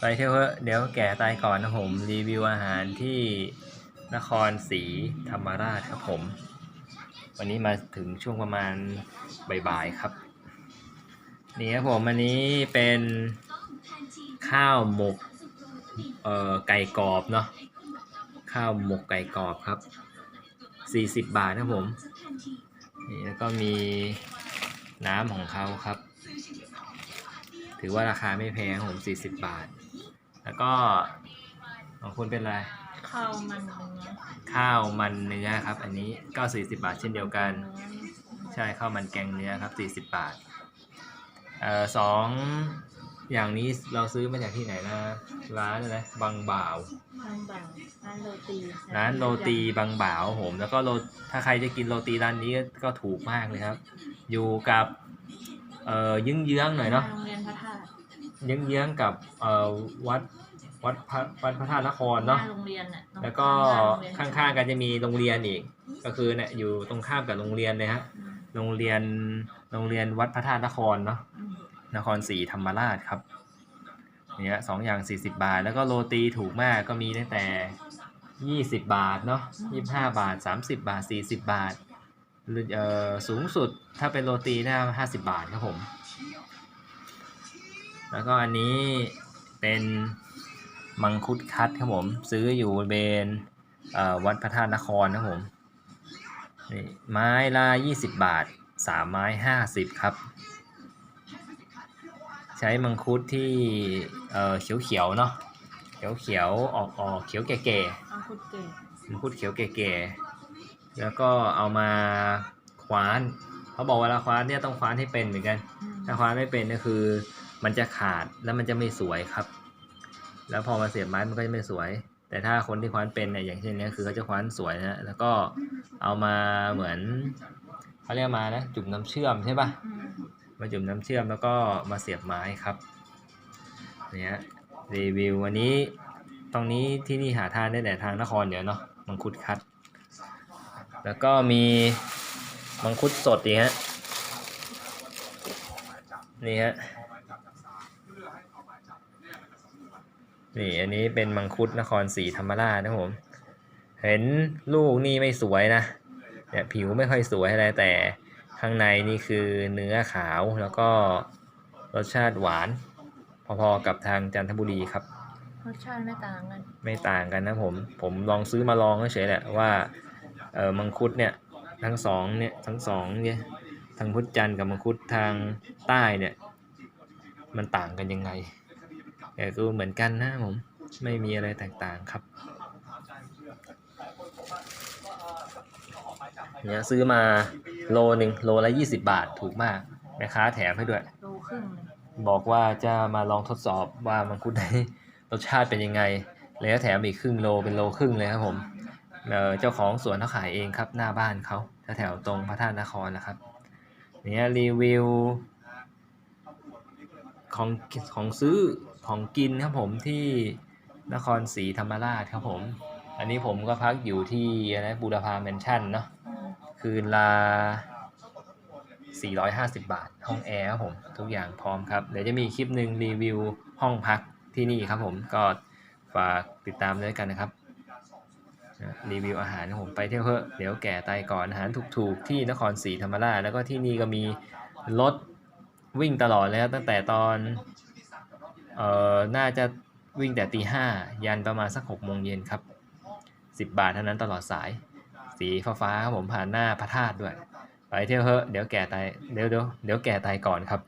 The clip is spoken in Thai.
ไปเที่ยวเถอะเดี๋ยวแก่ตายก่อนนะผมรีวิวอาหารที่นครศรีธรรมราชครับผม วันนี้มาถึงช่วงประมาณบ่ายๆครับ นี่ครับผมอันนี้เป็นข้าวหมกเอ่อไก่กรอบเนาะข้าวหมกไก่กรอบครับ 40 บาทนะผมนี่แล้วก็มีน้ำของเขาครับ ถือว่าราคาไม่แพงครับผม 40 บาท แล้วก็ของคุณเป็นอะไร ข้าวมันเนื้อข้าวมันเนื้อครับ อันนี้ก็40 บาทเช่นเดียวกันเนื้อใช่ข้าวมันแกงเนื้อครับ40 บาทเอ่อสองอย่างนี้เราซื้อมาจากที่ไหนนะ ร้านอะไรบางบ่าวร้านบางร้านโรตีร้านโรตีบางบ่าวครับผมแล้วก็โรถ้าใครจะกินโรตีร้านนี้ก็ถูกมากเลยครับ อยู่กับเอ่อยึ้งเยื้องๆหน่อยเนาะโรงเรียนพระธาตุยึ้งเยื้องๆกับเอ่อวัด วัดพระวัดพระธาตุนครหน้าเนาะโรงเรียนน่ะตรงแล้วก็ข้าข้างๆๆกันจะมีโรงเรียนอีก ก็คือเนี่ยอยู่ตรงข้ามกับโรงเรียนเลยฮะโรงเรียน โรงเรียนวัดพระธาตุนครเนาะ นครศรีธรรมราชครับเนี่ยสองอย่าง40บาท แล้วก็โรตีถูกมากก็มีตั้งแต่20บาทเนาะ25บาท30บาท40บาทหรือเอ่อสูงสุดถ้าเป็นโรตีน่า50บาทครับผม แล้วก็อันนี้เป็น มังคุดคัดครับผม ซื้ออยู่บริเวณเอ่อวัดพระธาตุนครนะครับผมนี่ไม้ละ20บาท3ไม้50ครับ ใช้มังคุดที่เอ่อเขียวๆเนาะเขียวๆออกออกเขียวแก่เอาคุดเก่งๆมังคุดเขียวแก่ๆแล้วก็เอามาคว้านเขาบอกเวลาคว้านเนี่ยต้องคว้านให้เป็นเหมือนกัน ถ้าคว้านไม่เป็นก็คือ มันจะขาดแล้วมันจะไม่สวยครับ แล้วพอมาเสียบไม้มันก็จะไม่สวย แต่ถ้าคนที่คว้านเป็นเนี่ยอย่างเช่นนี้คือเขาจะคว้านสวยนะแล้วก็เอามาเหมือนเขาเรียกมานะจุ่มน้ำเชื่อมใช่ปะมาจุ่มน้ำเชื่อมแล้วก็มาเสียบไม้ครับเนี่ยรีวิววันนี้ตรงนี้ที่นี่หาทานได้แต่ทางนครเดี๋ยวเนาะมังคุดคัด แล้วก็มีมังคุดสดดีฮะนี่ฮะ นี่อันนี้เป็นมังคุดนครศรีธรรมราชนะผม เห็นลูกนี่ไม่สวยนะเนี่ยผิวไม่ค่อยสวยอะไรแต่ข้างในนี่คือเนื้อขาวแล้วก็รสชาติหวาน พอๆกับทางจันทบุรีครับ รสชาติไม่ต่างกัน ไม่ต่างกันนะผม ผมลองซื้อมาลองเฉยๆแหละว่าเออมังคุดเนี่ยทั้งสองเนี่ยทั้งสองเนี่ยทางพุทธจันทร์กับมังคุดทางใต้เนี่ย มันต่างกันยังไง แต่ก็เหมือนกันนะผมไม่มีอะไรแตกต่างครับเนี่ยซื้อมาโลหนึ่งโลละยี่สิบาทถูกมากแม่ค้าแถมให้ด้วย โลครึ่งบอกว่าจะมาลองทดสอบว่ามังคุดได้รสชาติเป็นยังไง แล้วแถมอีกครึ่งโลเป็นโลครึ่งเลยครับผมเเจ้าของสวนเขาขายเองครับหน้าบ้านเขาแถวตรงพระธาตุนครนะครับเนี่ยรีวิวของของซื้อ ของกินครับผมที่นครศรีธรรมราชครับผม อันนี้ผมก็พักอยู่ที่อะไรบูรพาแมนชั่นเนาะอืมคืนละ450 บาท ห้องแอร์ครับผม ทุกอย่างพร้อมครับ เดี๋ยวจะมีคลิปหนึ่งรีวิวห้องพักที่นี่ครับผมก็ฝากติดตามด้วยกันนะครับรีวิวอาหารครับผมไปเที่ยวเถอะเดี๋ยวแก่ตายก่อนอาหารถูกๆ ที่นครศรีธรรมราชแล้วก็ที่นี่ก็มีรถวิ่งตลอดเลยครับตั้งแต่ตอน เอ่อน่าจะวิ่งแต่ตีห้ายันประมาณสักหกโมงเย็นครับสิบาทเท่านั้นตลอดสาย สีฟ้าๆครับผมผ่านหน้าพระธาตุด้วย ไปเที่ยวเถอะเดี๋ยวแก่ตายเดี๋ยวเดี๋ยวเดี๋ยวแก่ตายก่อนครับ